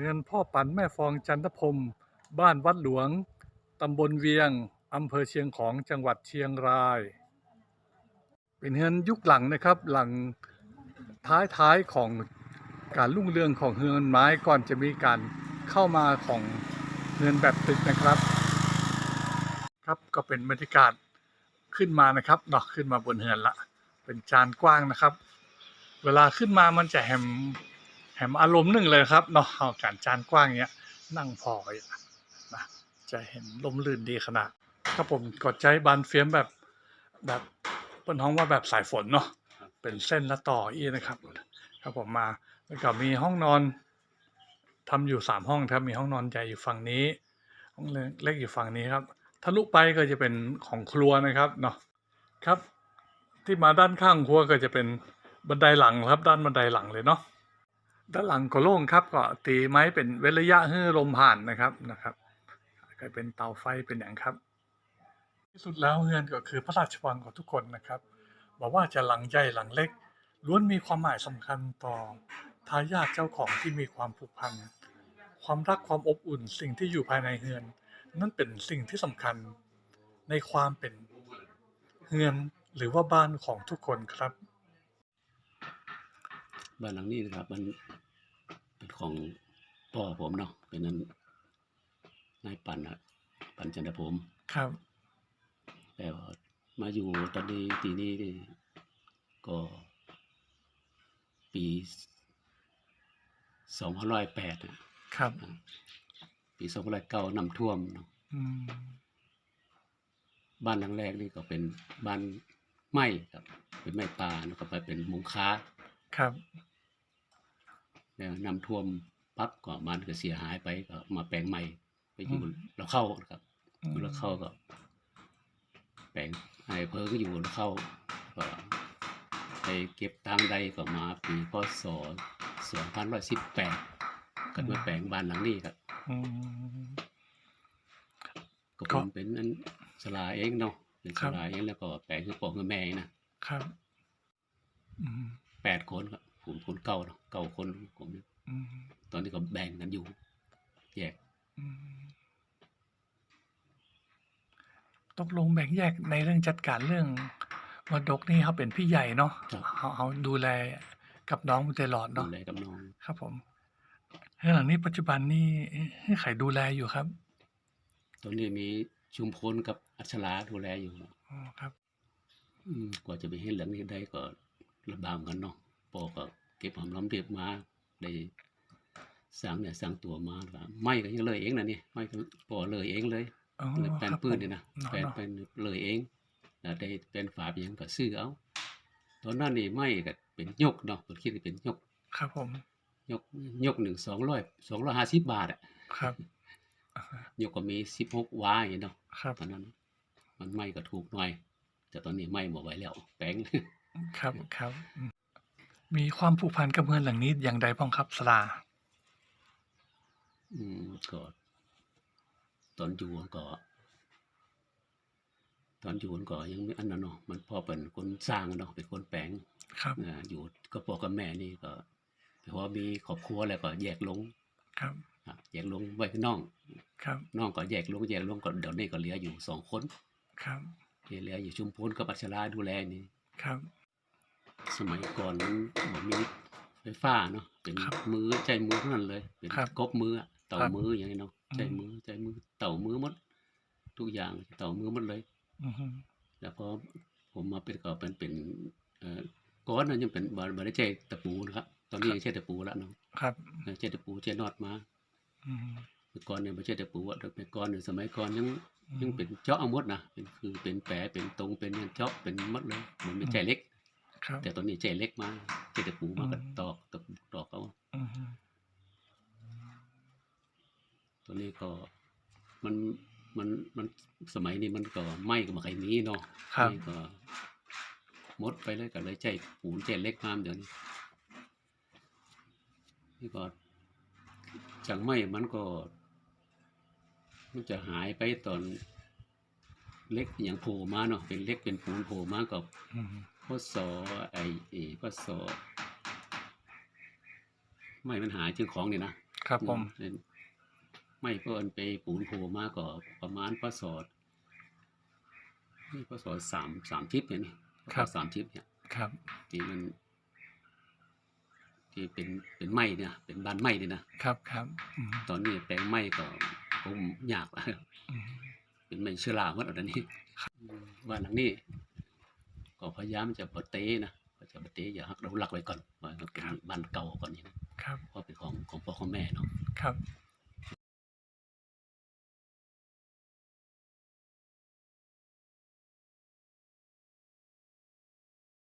เงินพ่อปันแม่ฟองจันทพรมบ้านวัดหลวง ตำบลเวียง อำเภอเชียงของจังหวัดเชียงราย เป็นเงินยุคหลังนะครับหลังท้ายท้ายๆของการรุ่งเรืองของเงินไม้ก่อนจะมีการเข้ามาของเงินแบบตึกนะครับ ครับก็เป็นบรรยากาศขึ้นมานะครับเนาะขึ้นมาบนเฮือนละ เป็นจานกว้างนะครับ เวลาขึ้นมามันจะแหม แหมอารมณ์หนึ่งเลยครับเนาะเอาการจานกว้างเนี้ยนั่งพออย่านะจะเห็นลมลื่นดีขนาดครับผมกดใจบานเฟียมแบบแบบบนห้องว่าแบบสายฝนเนาะเป็นเส้นและต่ออีนะครับ ครับผมมาแล้วก็มีห้องนอนทำอยู่สามห้องครับมีห้องนอนใหญ่อยู่ฝั่งนี้ ห้องเล็กอยู่ฝั่งนี้ครับทะลุไปก็จะเป็นของครัวนะครับเนาะครับ ที่มาด้านข้างครัวก็จะเป็นบันไดหลังครับ ด้านบันไดหลังเลยเนาะ ด้านหลังก็โล่งครับก็ตีไม้เป็นเว้นระยะให้ลมผ่านนะครับนะครับก็เป็นเตาไฟเป็นอย่างครับ ที่สุดแล้วเฮือนก็คือพระราชวังของทุกคนนะครับบอกว่าจะหลังใหญ่หลังเล็ก ล้วนมีความหมายสำคัญต่อทายาทเจ้าของที่มีความผูกพันความรักความอบอุ่นสิ่งที่อยู่ภายในเฮือน นั่นเป็นสิ่งที่สำคัญในความเป็นเฮือนหรือว่าบ้านของทุกคนครับ บ้านหลังนี้นะครับ มันเป็นของพ่อผมเนาะเป็นนั้นนายปันอะปันจันทผมครับ แล้วมาอยู่ตอนนี้ปีนี้นี่ก็ปีสองพันร้อยแปดครับ ปีสองพันร้อยเก้านำท่วมเนาะอืมบ้านหลังแรกนี่ก็เป็นบ้านไม้ครับ เป็นไม้ป่าแล้วก็ไปเป็นมุงค้าครับแล้ว นำท่วมปั๊บก็มันก็เสียหายไปก็มาแปลงใหม่ไปอยู่เราเข้าครับอยู่แล้วเข้าก็ แปลงไอ้เพอก็อยู่แล้วเข้าก็ไปเก็บตังค์ใดก็มาปีพศสองพันร้อยสิบแปดก็มาแปลงบ้านหลังนี้ครับอืมก็ก็ผมเป็นนั้นสลาเองเนาะเป็นครัสบลาเองแล้วก็แปลงคือปอกคือแม่นะครับอืมแปดคนครับ ผมคนเก่าเนาะเก่าคนผมเนี่ยอืมตอนนี้ก็แบ่งกันอยู่ แยกอืมตกลงแบ่งแยกในเรื่องจัดการเรื่องมรดกนี่เขาเป็นพี่ใหญ่เนาะครับเขาเขาดูแลกับน้องมาตลอดดูเนาะแลกับน้องครับ ผมเรื่องหลังนี้ปัจจุบันนี่ให้ใครดูแลอยู่ครับ ตอนนี้มีชุมพลกับอัชราดูแลอยู่อ๋อครับ อืมกว่าจะไปเห็นหลังนี้ได้ก็ลำบากเหมือนกันเนาะปอก็ เก็บหอมรอมริบมาได้สร้างเนี่ยสร้างตัวมาแล้วก็ไม่ก็ยังเลยเองนะเนี่ยไม่ก็ปอเลยเองเลยอ๋อเลยแปลนครับปืนผมนี่นะเนาะแปลนเนาะเป็นเลยเองแล้วได้เป็นฝาเป็นหยังก็ซื้อเอาตอนนั้นนี่ไม่ก็เป็นยกเนาะผมคิดว่าเป็นยก ครับผม ยกยกหนึ่งสองร้อยสองร้อยห้าสิบบาทอะครับยกก็มีสิบหกวาอย่างเงี้ยเนาะครับตอนนั้น มันไม่ก็ถูกหน่อย แต่ตอนนี้ไม่หมดไว้แล้วแปลงครับครับอื มมีความผูกพันกับเมืองหลังนี้อย่างใดบ้างครับ สลา อืมก็ตอนอยู่ก็ ตอนอยู่ก็ยังไม่อันนั้นเนาะมันพ่อเป็นคนสร้างเนาะเป็นคนแปลงครับอ่าอยู่ก็พ่อกับแม่นี่ก็พอมีครอบครัวแล้วก็แยกลงครับอะแยกลงไว้กับน้องครับน้องก็แยกลงแยกลงก็เดี๋ยวนี้ก็เหลืออยู่สองคนครับที่เหลืออยู่ชุมพลกับอัชราดูแลนี่ครับ สมัยก่อนมันบ่มีไฟฟ้าเนาะเป็นครับมือใจมือเท่านั้นเลยเป็นครับกบมืออะเต่าครับมืออย่างนี้เนาะอืม ใจมือใจมือเต่ามือหมด ทุกอย่างเต่ามือหมดเลย อือฮึแล้วพอผมมาเป็นก็เป็นเป็นเอ่อก้อนนั้นยังเป็นบริได้ใช้ตะปูนะครับตอนนี้ยังใช้ตะปูแล้วเนาะครับเออใช้ตะปูใช้นอดมาอืมเมื่อก่อนเนี่ยไม่ใช่ตะปูอะแต่เป็นก้อนเนี่ยสมัยก่อนยัง อืมยังเป็นเจาะเอาหมดนะเป็นคือเป็นแผลเป็นตรงเป็นเจาะเป็นหมดเลยเหมือนไม่อืมใจเล็กครับ แต่ตอนนี้ใจเล็กมาใช้ตะปูมาก็อืมตอกตะปูตอกเอาอือฮึตัวนี้ก็มันมันมันสมัยนี้มันก็ไหม้ก็มาใครมีเนาะครับนี่ก็หมดไปเลยก็เลยใจปูนใจเล็กมากเดี๋ยวนี้นี่ก็จังไหม้มันก็มันจะหายไปตอนเล็กอย่างโผล่มาเนาะเป็นเล็กเป็นปูนโผล่มากับ อืมพศไอเอพศไม่มันหายจึงของเนี่ยนะครับผมอืมไม่เพิ่นไปปูนโผมาก็ประมาณพศนี่พศสามสามทิศเนี่ยนี่ครับสามทิศเนี่ยครับที่มันที่เป็นเป็นไม้เนี่ยเป็นบ้านไม้เนี่ยนะครับครับอืมตอนนี้แปลงไม้ก็คงยากแล้วอืมเป็นไม้เชื้อราหมดแล้วตอนนี้อืมบ้านหลังนี้ ก็พยายามจะบดเตะนะก็จะบดเตะอย่าหักเราหลักไว้ก่อนว่าเป็นบ้านเก่าก่อนนี่นะครับเพราะเป็นของของพ่อของแม่เนาะครับ